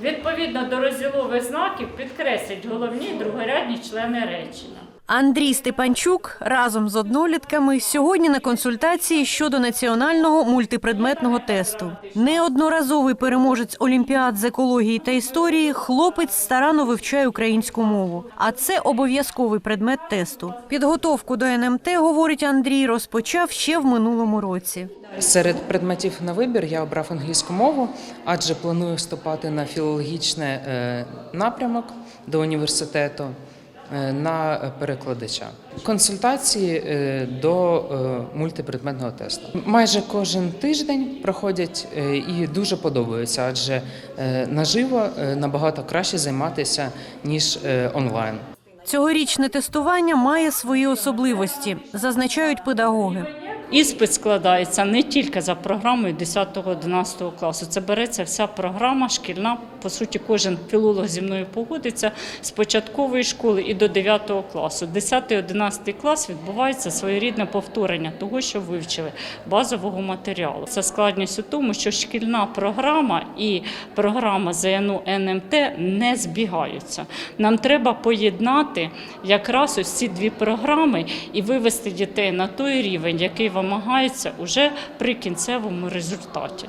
Відповідно до розділових знаків підкреслять головні другорядні члени речення. Андрій Степанчук разом з однолітками сьогодні на консультації щодо національного мультипредметного тесту. Неодноразовий переможець олімпіад з екології та історії, хлопець старанно вивчає українську мову. А це обов'язковий предмет тесту. Підготовку до НМТ, говорить Андрій, розпочав ще в минулому році. Серед предметів на вибір я обрав англійську мову, адже планую вступати на філологічний е, напрямок до університету на перекладача. Консультації е, до е, мультипредметного тесту. Майже кожен тиждень проходять е, і дуже подобаються, адже е, наживо е, набагато краще займатися ніж е, онлайн. Цьогорічне тестування має свої особливості, зазначають педагоги. Іспит складається не тільки за програмою 10-11 класу. Це береться вся програма шкільна. По суті, кожен філолог зі мною погодиться з початкової школи і до 9 класу. 10-11 клас відбувається своєрідне повторення того, що вивчили базового матеріалу. Це складність у тому, що шкільна програма і програма ЗНУ НМТ не збігаються. Нам треба поєднати якраз ось ці дві програми і вивести дітей на той рівень, який вимагається уже при кінцевому результаті.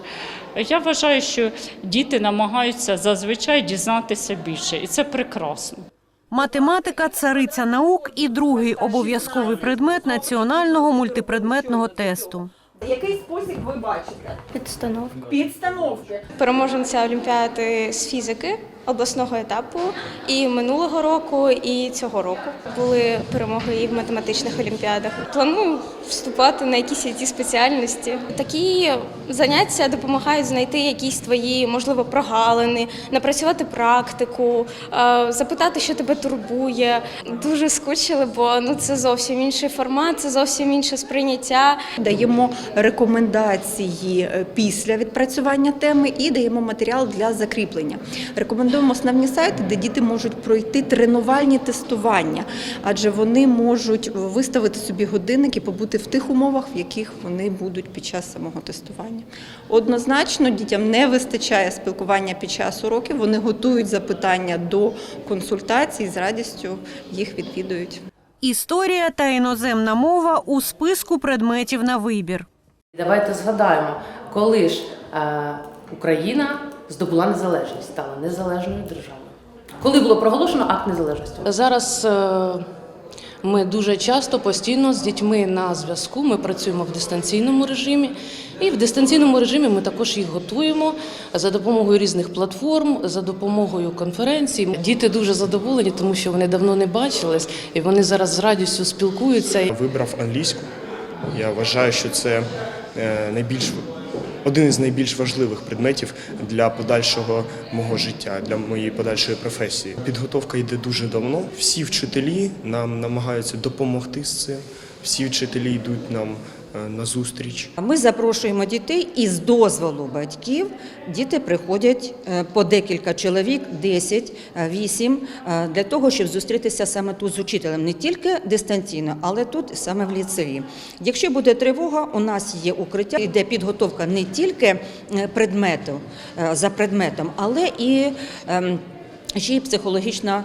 Я вважаю, що діти намагаються зазвичай дізнатися більше, і це прекрасно. Математика цариця наук і другий обов'язковий предмет національного мультипредметного тесту. Який спосіб ви бачите? Підстановка. Підстановки. Переможниця Олімпіади з фізики обласного етапу і минулого року, і цього року були перемоги і в математичних олімпіадах. Планую вступати на якісь it спеціальності. Такі заняття допомагають знайти якісь твої, можливо, прогалини, напрацювати практику, е, запитати, що тебе турбує. Дуже скучили, бо ну це зовсім інший формат, це зовсім інше сприйняття. Даємо рекомендації е, після відпрацювання теми і даємо матеріал для закріплення. Рекомендуємо основні сайти, де діти можуть пройти тренувальні тестування, адже вони можуть виставити собі годинник і побути в тих умовах, в яких вони будуть під час самого тестування. Однозначно, дітям не вистачає спілкування під час уроків. Вони готують запитання до консультацій, з радістю їх відвідують. Історія та іноземна мова у списку предметів на вибір. Давайте згадаємо, коли ж е, Україна здобула незалежність, стала незалежною державою. Коли було проголошено акт незалежності? Зараз е, ми дуже часто постійно з дітьми на зв'язку. Ми працюємо в дистанційному режимі, і в дистанційному режимі ми також їх готуємо за допомогою різних платформ, за допомогою конференцій. Діти дуже задоволені, тому що вони давно не бачились, і вони зараз з радістю спілкуються. Вибрав англійську. Я вважаю, що це е, найбільш один із найбільш важливих предметів для подальшого мого життя, для моєї подальшої професії. Підготовка йде дуже давно. Всі вчителі нам намагаються допомогти з цим. Всі вчителі йдуть нам на зустріч. Ми запрошуємо дітей і з дозволу батьків. Діти приходять е, по декілька чоловік, 10, е, 8, е, для того, щоб зустрітися саме тут з учителем, не тільки дистанційно, але тут саме в ліцеї. Якщо буде тривога, у нас є укриття, йде підготовка не тільки е, предмету е, за предметом, але і ем, ще й психологічна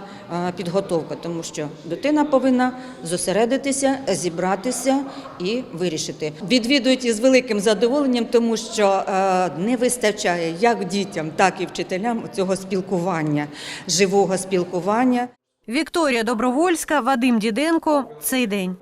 е, підготовка, тому що дитина повинна зосередитися, зібратися і вирішити. Відвідують із великим задоволенням, тому що е, не вистачає як дітям, так і вчителям цього спілкування, живого спілкування. Вікторія Добровольська, Вадим Діденко. Цей день.